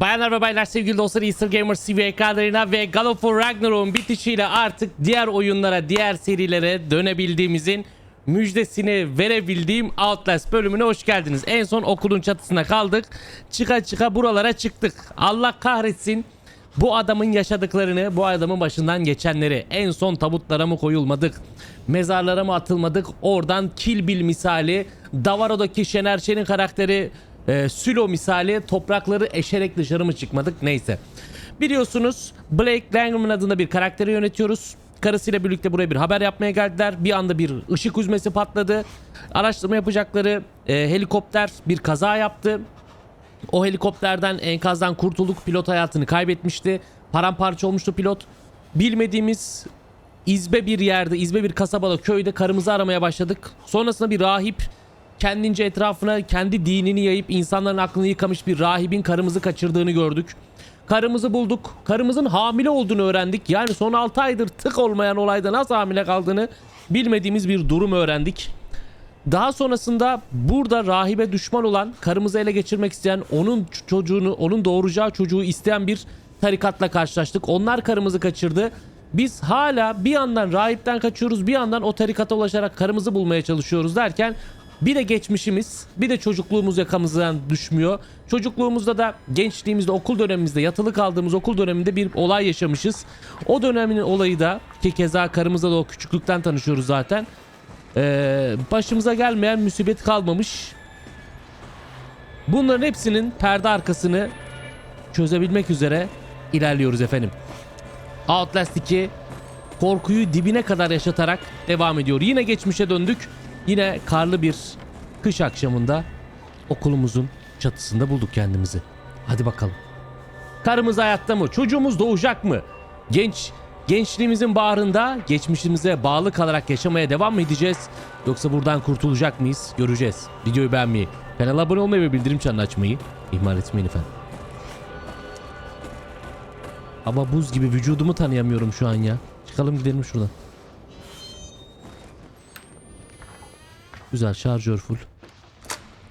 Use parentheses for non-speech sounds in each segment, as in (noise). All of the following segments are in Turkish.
Bayanlar ve baylar sevgili dostlar Easter Gamers TV ekranlarına ve God of War Ragnarok'un bitişiyle artık diğer oyunlara, diğer serilere dönebildiğimizin müjdesini verebildiğim Outlast bölümüne hoş geldiniz. En son okulun çatısına kaldık. Çıka çıka buralara çıktık. Allah kahretsin. Bu adamın yaşadıklarını, bu adamın başından geçenleri en son tabutlara mı koyulmadık, mezarlara mı atılmadık, oradan Kill Bill misali, Davaro'daki Şener Şen'in karakteri e, Sülo misali toprakları eşerek dışarı mı çıkmadık neyse. Biliyorsunuz Blake Langman adında bir karakteri yönetiyoruz. Karısıyla birlikte buraya bir haber yapmaya geldiler. Bir anda bir ışık hüzmesi patladı. Araştırma yapacakları e, helikopter bir kaza yaptı. O helikopterden enkazdan kurtulduk. Pilot hayatını kaybetmişti. Paramparça olmuştu pilot. Bilmediğimiz izbe bir yerde, izbe bir kasabada, köyde karımızı aramaya başladık. Sonrasında bir rahip kendince etrafına kendi dinini yayıp insanların aklını yıkamış bir rahibin karımızı kaçırdığını gördük. Karımızı bulduk. Karımızın hamile olduğunu öğrendik. Yani son 6 aydır tık olmayan olayda nasıl hamile kaldığını bilmediğimiz bir durum öğrendik. Daha sonrasında burada rahibe düşman olan, karımızı ele geçirmek isteyen, onun çocuğunu, onun doğuracağı çocuğu isteyen bir tarikatla karşılaştık. Onlar karımızı kaçırdı. Biz hala bir yandan rahipten kaçıyoruz, bir yandan o tarikata ulaşarak karımızı bulmaya çalışıyoruz derken bir de geçmişimiz, bir de çocukluğumuz yakamızdan düşmüyor. Çocukluğumuzda da gençliğimizde, okul dönemimizde, yatılı kaldığımız okul döneminde bir olay yaşamışız. O dönemin olayı da ki keza karımızla da o küçüklükten tanışıyoruz zaten. Ee, başımıza gelmeyen musibet kalmamış. Bunların hepsinin perde arkasını çözebilmek üzere ilerliyoruz efendim. Outlast 2 korkuyu dibine kadar yaşatarak devam ediyor. Yine geçmişe döndük. Yine karlı bir kış akşamında okulumuzun çatısında bulduk kendimizi. Hadi bakalım. Karımız hayatta mı? Çocuğumuz doğacak mı? Genç gençliğimizin bağrında geçmişimize bağlı kalarak yaşamaya devam mı edeceğiz? Yoksa buradan kurtulacak mıyız? Göreceğiz. Videoyu beğenmeyi, kanala abone olmayı ve bildirim çanını açmayı ihmal etmeyin efendim. Ama buz gibi vücudumu tanıyamıyorum şu an ya. Çıkalım gidelim şuradan. Güzel şarjör full.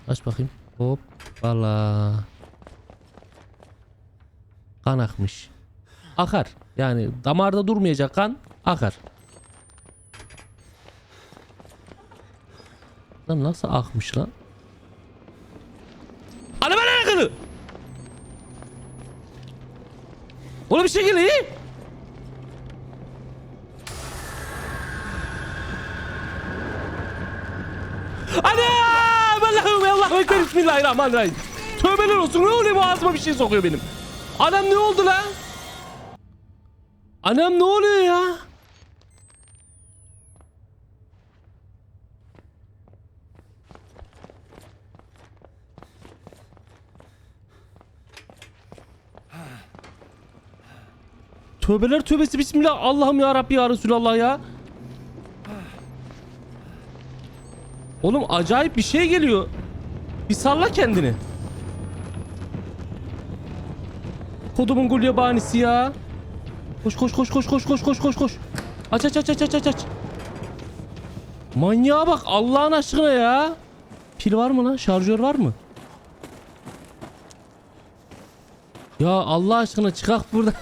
Aç bakayım. Hop. Valla. Kan akmış. Akar. Yani damarda durmayacak kan akar. Lan nasıl akmış lan? Ana bana yakını. Oğlum bir şekilde iyi. Ana! Bismillahirrahmanirrahim. Tövbeler olsun ne oluyor boğazıma bir şey sokuyor benim. Anam ne oldu lan? Anam ne oluyor ya? Tövbeler tövbesi bismillah. Allah'ım ya Rabbi ya Resulallah ya. Oğlum acayip bir şey geliyor. Bir salla kendini. Kodumun gulyabanisi ya. Koş koş koş koş koş koş koş koş koş. Aç aç aç aç aç aç. Manyağa bak Allah'ın aşkına ya. Pil var mı lan? Şarjör var mı? Ya Allah aşkına çıkak burada.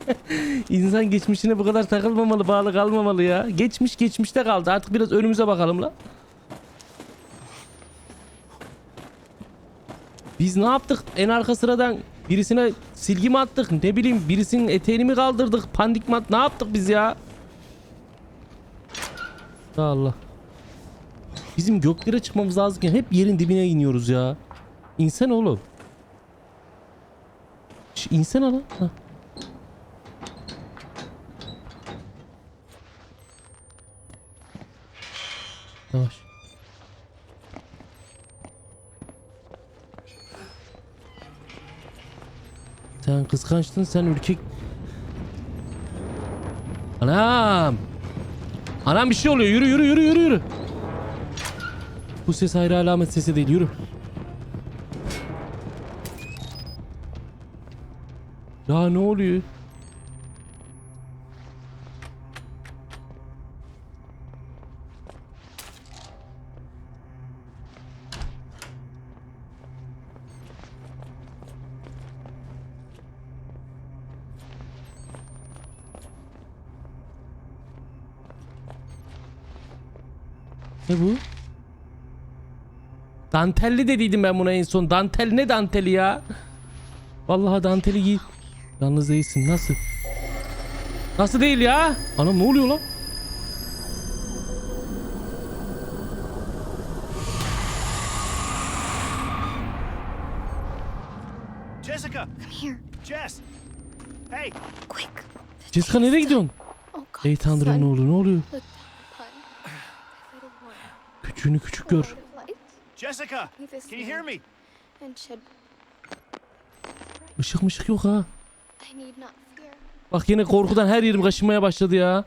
(laughs) İnsan geçmişine bu kadar takılmamalı, bağlı kalmamalı ya. Geçmiş geçmişte kaldı. Artık biraz önümüze bakalım lan. Biz ne yaptık? En arka sıradan birisine silgi mi attık? Ne bileyim birisinin eteğini mi kaldırdık? Pandik mi at- Ne yaptık biz ya? Allah. Bizim göklere çıkmamız lazımken hep yerin dibine iniyoruz ya. İnsan oğlum. Şş, insene lan. Ha. Yavaş. Sen kıskançtın sen ürkek. Anam. Anam bir şey oluyor. Yürü yürü yürü yürü yürü. Bu ses ayrı alamet sesi değil. Yürü. Ya ne oluyor? Ne bu? Dantelli dediydim ben buna en son. Dantel ne danteli ya? Vallahi danteli giy. Yalnız değilsin. Nasıl? Nasıl değil ya? Anam ne oluyor lan? Jessica! Come here, Jess! Hey! quick. Jessica nereye gidiyorsun? Oh Ey tanrım ne oluyor ne oluyor? Küçüğünü küçük gör. Jessica! Can you hear me? Işık mışık yok ha. I need not fear, Bak yine korkudan her yerim kaşınmaya başladı ya.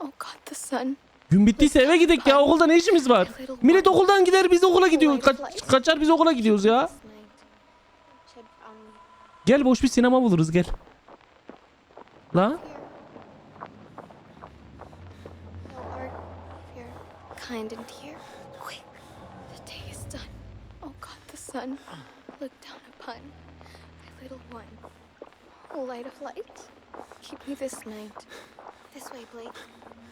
Oh God, the sun. Gün bittiyse eve gidek ya. Okulda ne işimiz var? Millet okuldan gider biz okula gidiyoruz. Kaç- kaçar biz okula gidiyoruz ya. Me. Gel boş bir sinema buluruz gel. La? Kind and dear. Quick, the day is done. Oh God, the sun. Look down upon my little one. Oh light of light, keep me this night. This way, Blake.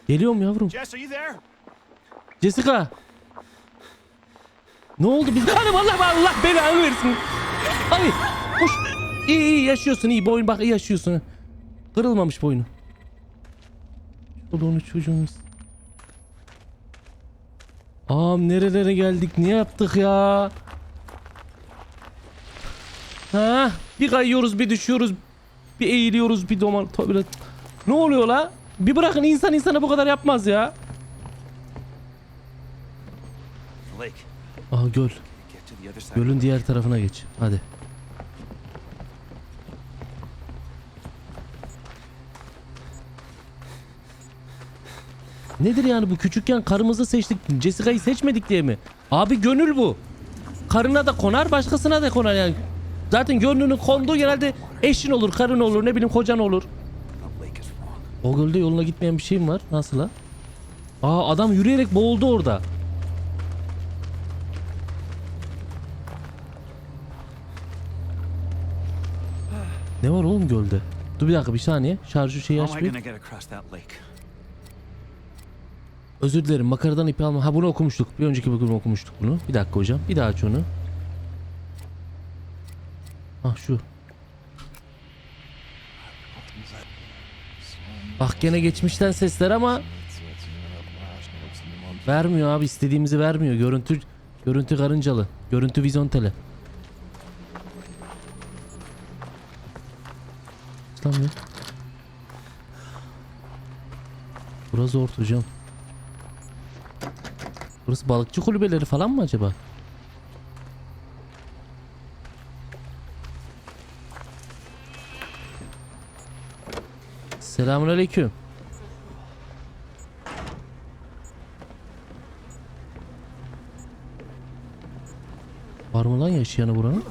Geliyorum yavrum. Jess, are you there? Jessica. Ne oldu biz? Hadi vallahi Allah belanı versin. Hadi koş. İyi iyi yaşıyorsun iyi boyun bak iyi yaşıyorsun. Kırılmamış boynu. Çoluğunu çocuğumuz. Ağam nerelere geldik ne yaptık ya? Ha, bir kayıyoruz bir düşüyoruz. Bir eğiliyoruz bir doman. Tabii. Ne oluyor la? Bir bırakın insan insana bu kadar yapmaz ya. Aha göl. Gölün diğer tarafına geç. Hadi. Nedir yani bu küçükken karımızı seçtik Jessica'yı seçmedik diye mi? Abi gönül bu. Karına da konar başkasına da konar yani. Zaten gönlünün konduğu genelde eşin olur, karın olur, ne bileyim kocan olur. O gölde yoluna gitmeyen bir şey mi var? Nasıl ha? Aa adam yürüyerek boğuldu orada. Ne var oğlum gölde? Dur bir dakika bir saniye. Şarjı şeyi aç bir. Özür dilerim makaradan ipi alma. Ha bunu okumuştuk. Bir önceki bölümde okumuştuk bunu. Bir dakika hocam. Bir daha aç onu. Ah şu. Bak gene geçmişten sesler ama vermiyor abi istediğimizi vermiyor. Görüntü görüntü karıncalı. Görüntü vizontele. Ne? Burası zor hocam. Burası balıkçı kulübeleri falan mı acaba? Selamünaleyküm. Var mı lan yaşayanı buranın?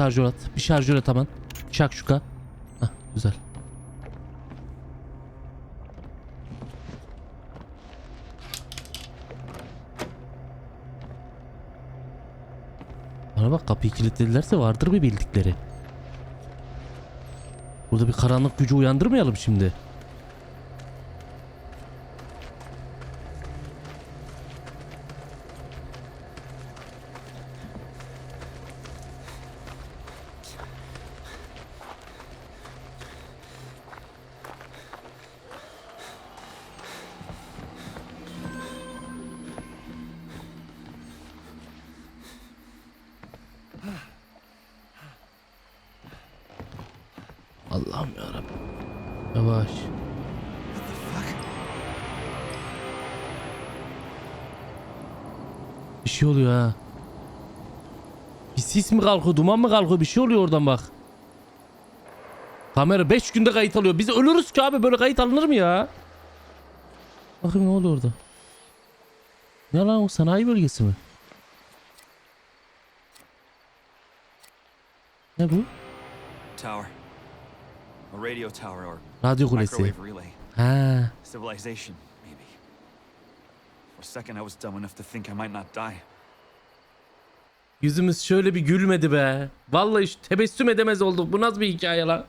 Şarjör at. Bir şarjör at hemen. Şakşuka. Hah güzel. Bana bak kapıyı kilitledilerse vardır bir bildikleri. Burada bir karanlık gücü uyandırmayalım şimdi. Allah'ım yarabbim. Yavaş. Bir şey oluyor ha. Bir sis mi kalkıyor, duman mı kalkıyor? Bir şey oluyor oradan bak. Kamera 5 günde kayıt alıyor. Biz ölürüz ki abi böyle kayıt alınır mı ya? Bakayım ne oldu orada? Ne lan o sanayi bölgesi mi? Ne bu? Radyo kulesi. Ha. Civilization, maybe. a second I was dumb enough to think I might not die. Yüzümüz şöyle bir gülmedi be. Vallahi şu tebessüm edemez olduk. Bu nasıl bir hikaye lan?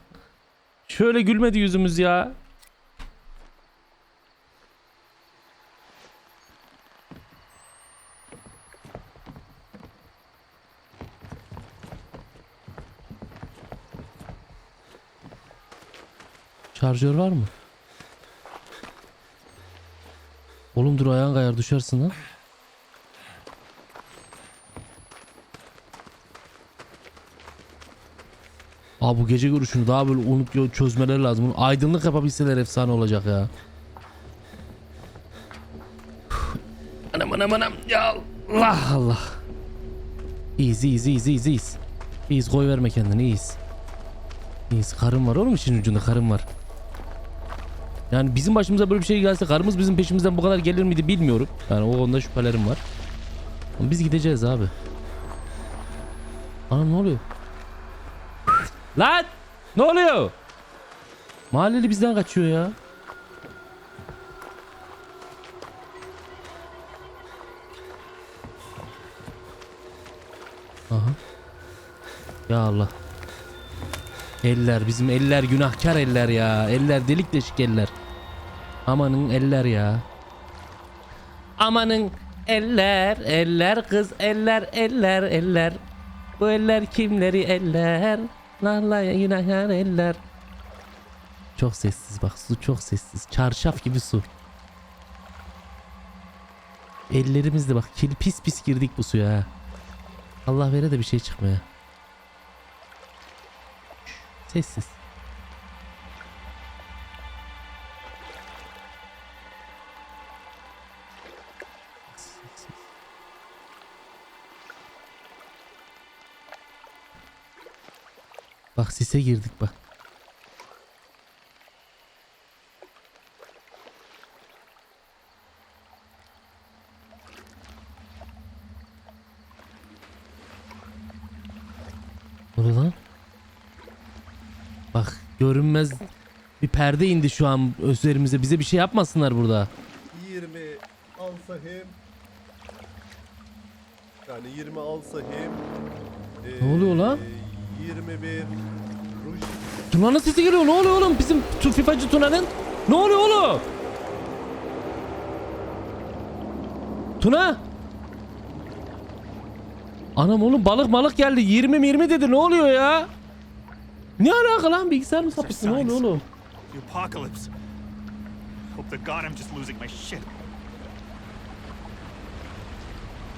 Şöyle gülmedi yüzümüz ya. Şarjör var mı? Oğlum dur ayağın kayar düşersin lan. Abi bu gece görüşünü daha böyle unutuyor çözmeler lazım. Bunu aydınlık yapabilseler efsane olacak ya. Anam anam anam ya Allah Allah. İyiyiz iyiyiz iyiyiz iyiyiz iyiyiz. İyiyiz koy verme kendini iyiyiz. İyiyiz karım var oğlum işin ucunda karım var. Yani bizim başımıza böyle bir şey gelse karımız bizim peşimizden bu kadar gelir miydi bilmiyorum. Yani o konuda şüphelerim var. Ama biz gideceğiz abi. Anam ne oluyor? Lan! Ne oluyor? Mahalleli bizden kaçıyor ya. Aha. Ya Allah. Eller bizim eller günahkar eller ya. Eller delik deşik eller. Amanın eller ya. Amanın eller eller kız eller eller eller. Bu eller kimleri eller? Narla günahkar eller. Çok sessiz bak su çok sessiz. Çarşaf gibi su. Ellerimizde bak kil pis pis girdik bu suya. Allah vere de bir şey çıkmıyor. Sessiz. Sise girdik bak. Ne lan? Bak görünmez bir perde indi şu an üzerimize. Bize bir şey yapmasınlar burada. 20 al sahim. Yani 20 al sahim. Ne oluyor lan? 21 ruj. Tuna'nın sesi geliyor. Ne oluyor oğlum? Bizim FIFA'cı Tuna'nın. Ne oluyor oğlum? Tuna. Anam oğlum balık malık geldi. 20 20 dedi. Ne oluyor ya? Ne alaka lan? Bilgisayar mı sapıttı? Ne oluyor oğlum? Apocalypse. Hope to God I'm just losing my shit.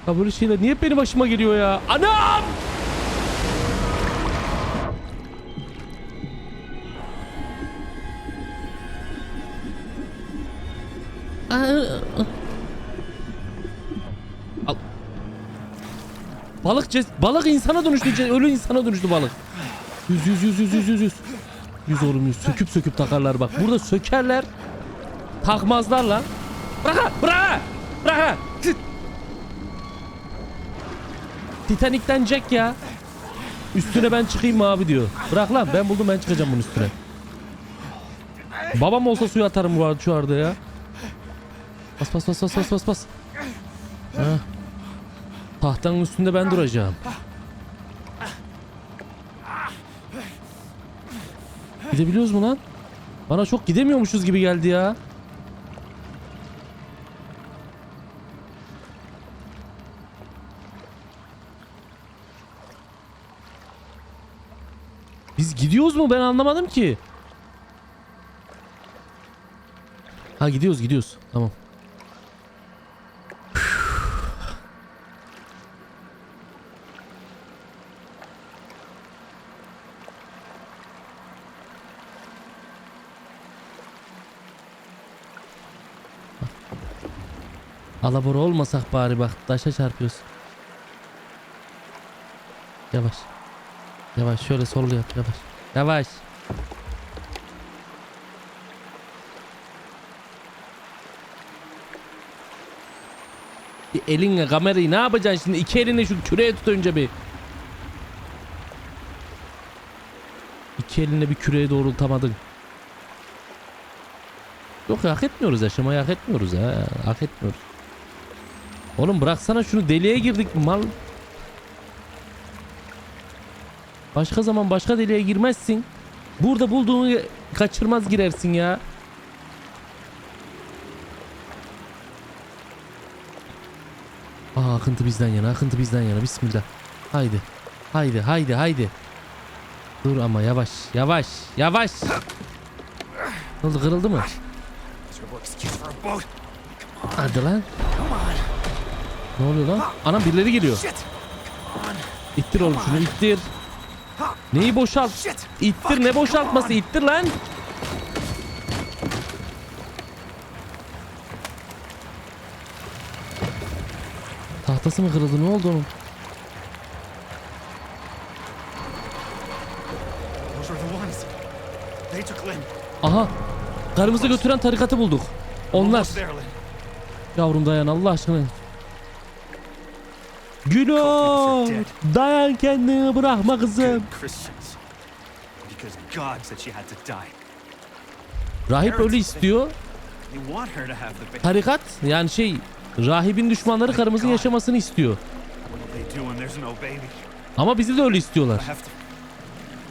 Ya böyle şeyler niye benim başıma geliyor ya? Anam! Al. Balık ces balık insana dönüştü. Ölü insana dönüştü balık. Yüz yüz yüz yüz yüz yüz yüz. Yüz oğlum yüz. Söküp söküp takarlar bak. Burada sökerler. Takmazlar lan. Bırak ha, bırak ha, bırak ha. Titanik'ten Jack ya. Üstüne ben çıkayım mı abi diyor. Bırak lan ben buldum ben çıkacağım bunun üstüne. Babam olsa suya atarım bu şu arada ya. Bas bas bas bas bas bas bas. Tahtanın üstünde ben duracağım. Gidebiliyoruz mu lan? Bana çok gidemiyormuşuz gibi geldi ya. Biz gidiyoruz mu ben anlamadım ki. Ha gidiyoruz gidiyoruz. Tamam. Alabora olmasak bari bak taşa çarpıyoruz. Yavaş. Yavaş şöyle sol yap yavaş. Yavaş. Bir elinle kamerayı ne yapacaksın şimdi? İki elinle şu küreye tut önce bir. İki elinle bir küreye doğrultamadın. Yok hak etmiyoruz yaşamayı hak etmiyoruz ha. Hak etmiyoruz. Oğlum bıraksana şunu deliğe girdik mal. Başka zaman başka deliğe girmezsin. Burada bulduğunu kaçırmaz girersin ya. Aa akıntı bizden yana akıntı bizden yana bismillah. Haydi. Haydi haydi haydi. Dur ama yavaş yavaş yavaş. Ne oldu kırıldı mı? Hadi lan. Ne oluyor lan? Anam birileri geliyor. İttir oğlum şunu ittir. Neyi boşalt? İttir ne boşaltması ittir lan. Tahtası mı kırıldı ne oldu onun? Aha. Karımızı götüren tarikatı bulduk. Onlar. Yavrum dayan Allah aşkına. Günah. Dayan kendini bırakma kızım. Rahip öyle istiyor. Tarikat yani şey rahibin düşmanları karımızın yaşamasını istiyor. Ama bizi de öyle istiyorlar.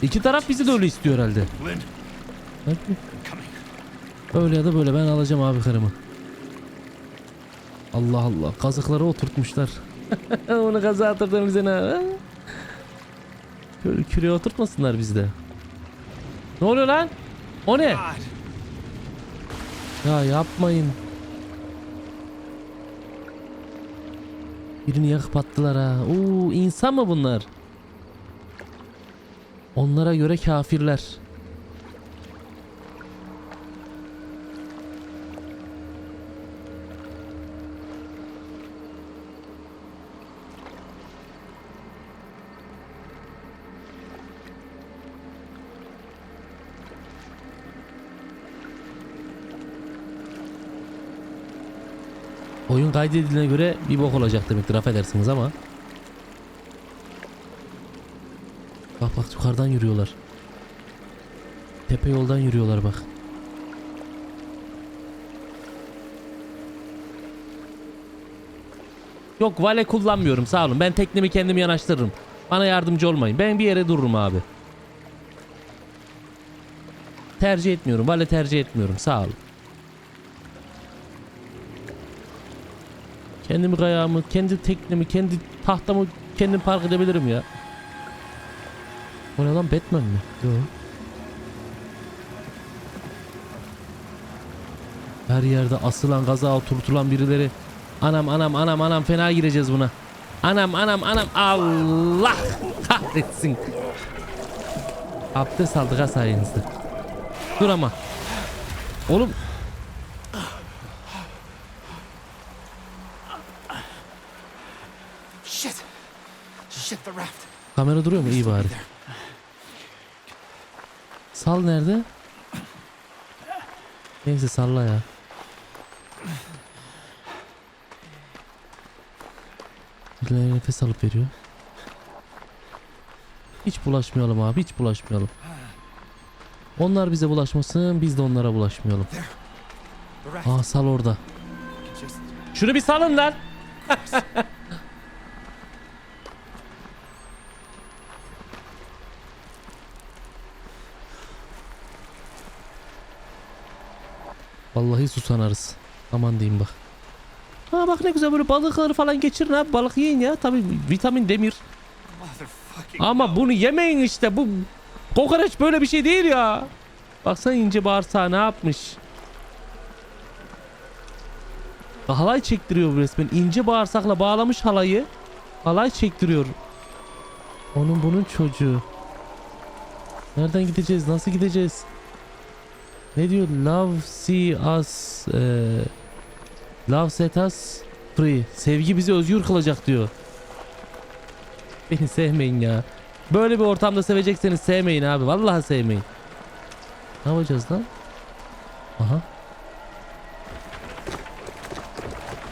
İki taraf bizi de öyle istiyor herhalde. Öyle ya da böyle ben alacağım abi karımı. Allah Allah kazıklara oturtmuşlar. (laughs) Onu kaza atırdın bize ne? Böyle küreye oturtmasınlar bizde. Ne oluyor lan? O ne? Ya yapmayın. Birini yakıp attılar ha. Oo insan mı bunlar? Onlara göre kafirler. Oyun kaydedildiğine göre bir bok olacak demektir affedersiniz ama. Bak bak yukarıdan yürüyorlar. Tepe yoldan yürüyorlar bak. Yok vale kullanmıyorum sağ olun. Ben teknemi kendim yanaştırırım. Bana yardımcı olmayın. Ben bir yere dururum abi. Tercih etmiyorum. Vale tercih etmiyorum. Sağ olun. Kendimi kayağımı, kendi teknemi, kendi tahtamı kendim park edebilirim ya. O ne lan Batman mi? Yok. Her yerde asılan gaza oturtulan birileri. Anam anam anam anam fena gireceğiz buna. Anam anam anam Allah kahretsin. Abdest aldık ha sayenizde. Dur ama. Oğlum Shit. Shit, the raft. Kamera duruyor mu? İyi bari. Sal nerede? Neyse salla ya. Birileri nefes alıp veriyor. Hiç bulaşmayalım abi hiç bulaşmayalım. Onlar bize bulaşmasın biz de onlara bulaşmayalım. Aa sal orada. Şunu bir salın lan. Vallahi susanarız. Aman diyeyim bak. Ha bak ne güzel böyle balıkları falan geçirin abi. Balık yiyin ya. Tabi vitamin demir. Ama bunu yemeyin işte. Bu kokoreç böyle bir şey değil ya. Baksana ince bağırsağı ne yapmış. Halay çektiriyor bu resmen. İnce bağırsakla bağlamış halayı. Halay çektiriyor. Onun bunun çocuğu. Nereden gideceğiz? Nasıl gideceğiz? Ne diyor? Love see us eee, Love set us free. Sevgi bizi özgür kılacak diyor. (laughs) Beni sevmeyin ya. Böyle bir ortamda sevecekseniz sevmeyin abi. Vallahi sevmeyin. Ne yapacağız lan? Aha.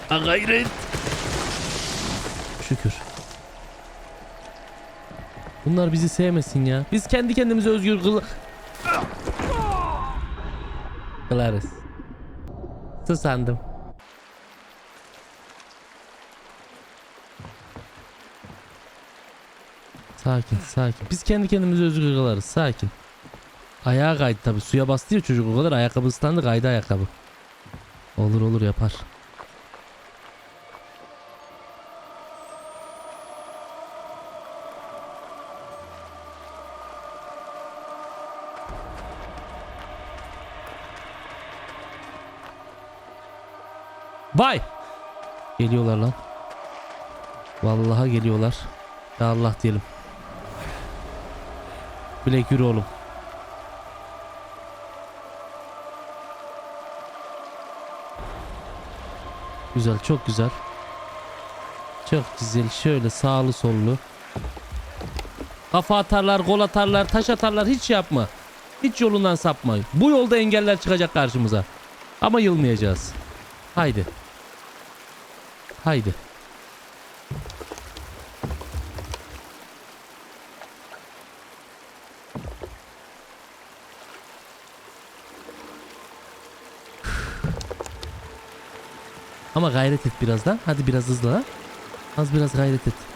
Ha gayret. Şükür. Bunlar bizi sevmesin ya. Biz kendi kendimize özgür kıl takılarız. Su. Sakin sakin. Biz kendi kendimizi özgür kılarız. Sakin. Ayağa kaydı tabi. Suya bastı ya çocuk o kadar. Ayakkabı ıslandı kaydı ayakkabı. Olur olur yapar. Vay! Geliyorlar lan. Vallahi geliyorlar. Ya Allah diyelim. Bilek yürü oğlum. Güzel çok güzel. Çok güzel şöyle sağlı sollu. Kafa atarlar, gol atarlar, taş atarlar hiç yapma. Hiç yolundan sapma. Bu yolda engeller çıkacak karşımıza. Ama yılmayacağız. Haydi. Haydi. Ama gayret et biraz da. Hadi biraz hızlı ha. Az biraz gayret et.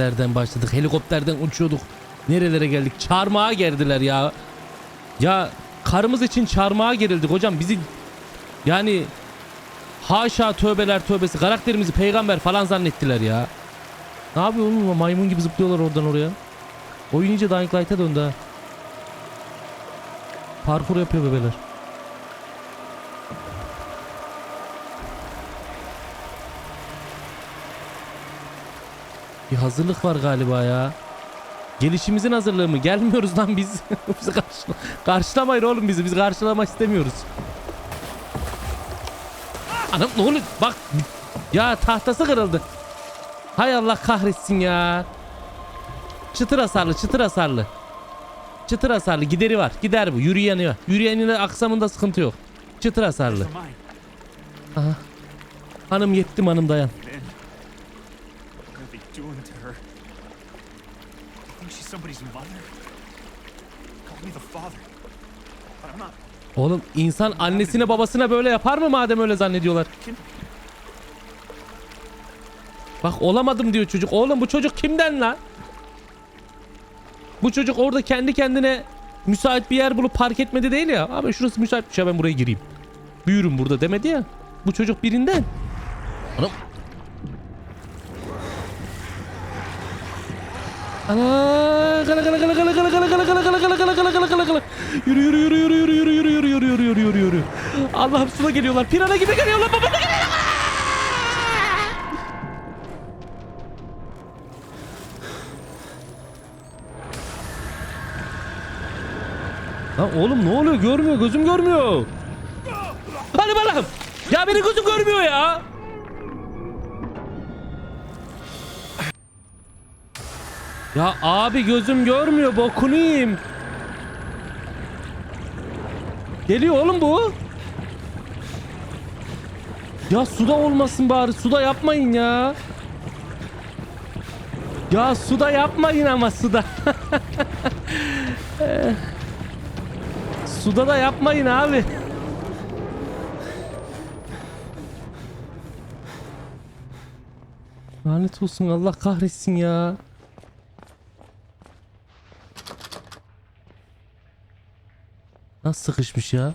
Nerelerden başladık? Helikopterden uçuyorduk. Nerelere geldik? Çarmıha gerdiler ya. Ya karımız için çarmıha gerildik hocam. Bizi yani haşa tövbeler tövbesi karakterimizi peygamber falan zannettiler ya. Ne yapıyor oğlum? Maymun gibi zıplıyorlar oradan oraya. Oyun iyice Dying Light'a döndü ha. Parkur yapıyor bebeler. Bir hazırlık var galiba ya. Gelişimizin hazırlığı mı? Gelmiyoruz lan biz. (laughs) bizi karşıla karşılamayın oğlum bizi. Biz karşılamak istemiyoruz. Anam ne oluyor? Bak. Ya tahtası kırıldı. Hay Allah kahretsin ya. Çıtır hasarlı, çıtır hasarlı. Çıtır hasarlı gideri var. Gider bu. Yürüyeni var. Yürüyeninin aksamında sıkıntı yok. Çıtır hasarlı. Aha. Hanım yettim hanım dayan. Get in. What are they doing to her? You think she's somebody's mother? Call me the father. But I'm not. Oğlum insan annesine babasına böyle yapar mı madem öyle zannediyorlar? Kim? Bak olamadım diyor çocuk. Oğlum bu çocuk kimden lan? Bu çocuk orada kendi kendine müsait bir yer bulup park etmedi değil ya. Abi şurası müsaitmiş ya ben buraya gireyim. Büyürüm burada demedi ya. Bu çocuk birinden. Anam. Ana kala kala kala kala kala kala kala kala kala kala kala kala kala kala kala yürü yürü yürü yürü yürü yürü yürü yürü yürü yürü yürü yürü yürü Allah'ım suda geliyorlar pirana gibi geliyorlar baba Lan oğlum ne oluyor görmüyor gözüm görmüyor Hadi bakalım ya benim gözüm görmüyor ya Ya abi gözüm görmüyor bokunu yiyeyim. Geliyor oğlum bu. Ya suda olmasın bari suda yapmayın ya. Ya suda yapmayın ama suda. (laughs) Suda da yapmayın abi. Lanet olsun Allah kahretsin ya. Nasıl sıkışmış ya?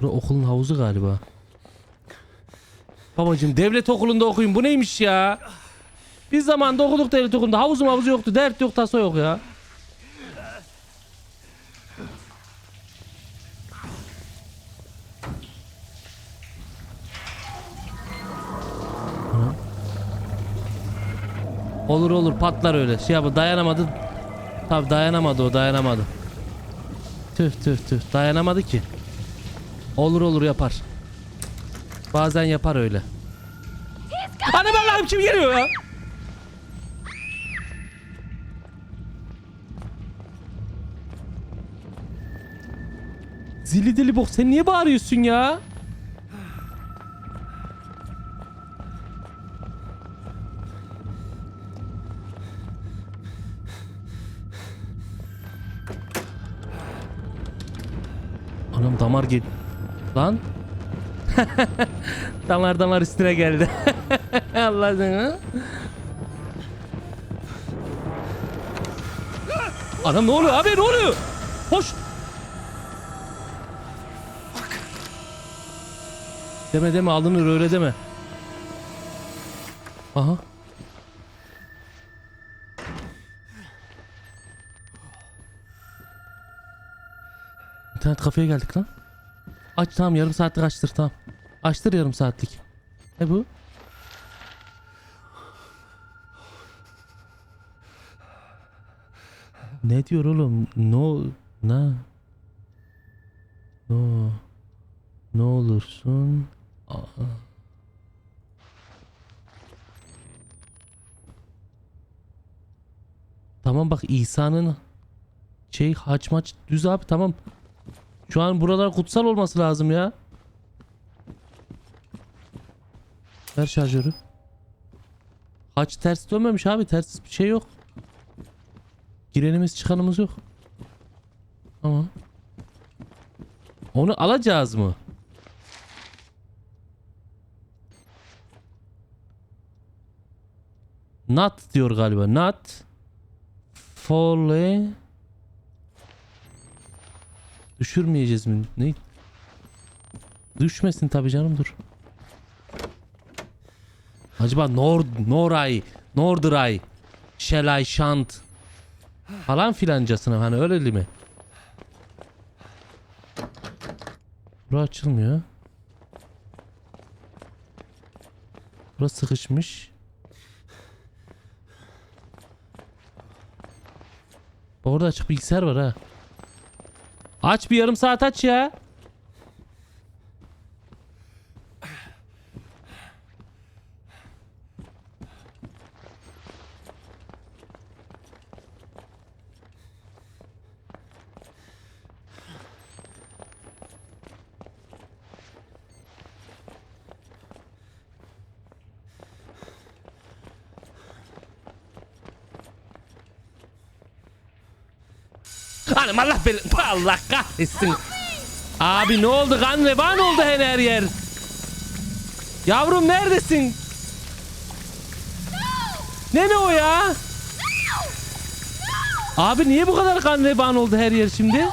Bura okulun havuzu galiba. Babacım devlet okulunda okuyun. Bu neymiş ya? Biz zamanında okuduk devlet okulunda. Havuzum havuzu yoktu. Dert yok tasa yok ya. Olur olur patlar öyle. Şey yapı dayanamadı. Tabi dayanamadı o dayanamadı. Tüh tüh tüh dayanamadı ki. Olur olur yapar. Bazen yapar öyle. Anam Allah'ım kim geliyor ya? Zili dili bok sen niye bağırıyorsun ya? Damar gel. Lan. (laughs) damar damar üstüne geldi. (laughs) Allah seni. Anam ne oluyor abi ne oluyor? Hoş. Deme deme alınır öyle deme. Aha. İnternet kafeye geldik lan. Aç tamam yarım saatlik açtır tamam. Açtır yarım saatlik. Ne bu? Ne diyor oğlum? No na No Ne olursun Aa. Tamam bak İsa'nın şey haç maç düz abi tamam. Şu an buralar kutsal olması lazım ya. Ver şarjörü. Haç ters dönmemiş abi. Ters bir şey yok. Girenimiz çıkanımız yok. Ama onu alacağız mı? Not diyor galiba. Not Foley Düşürmeyeceğiz mi? Ne? Düşmesin tabii canım dur. Acaba Nord Noray, Norduray, Şelay Şant falan filancasına hani öyle mi? Bura açılmıyor. Burası sıkışmış. Orada açık bilgisayar var ha. Aç bir yarım saat aç ya. Hanım Allah beni (laughs) Allah kahretsin. Abi ne oldu kan revan oldu her her yer. Yavrum neredesin? Ne ne o ya? Abi niye bu kadar kan revan oldu her yer şimdi?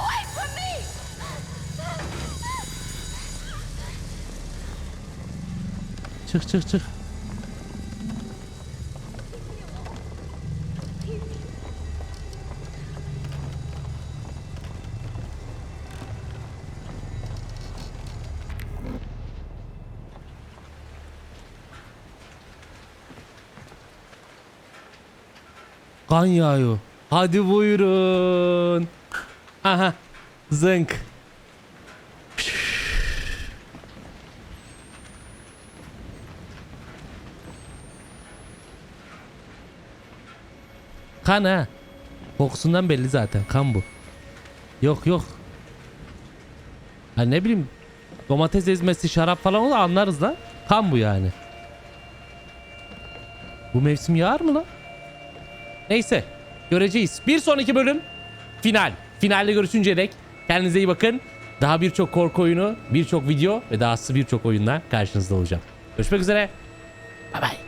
Çık çık çık. Kan yağıyor. Hadi buyurun. Aha. Zınk. Kan ha. Kokusundan belli zaten. Kan bu. Yok yok. Ha ne bileyim. Domates ezmesi, şarap falan olur anlarız da. Kan bu yani. Bu mevsim yağar mı lan? Neyse. Göreceğiz. Bir sonraki bölüm final. Finalde görüşünceye dek kendinize iyi bakın. Daha birçok korku oyunu, birçok video ve dahası birçok oyunla karşınızda olacağım. Görüşmek üzere. Bay bay.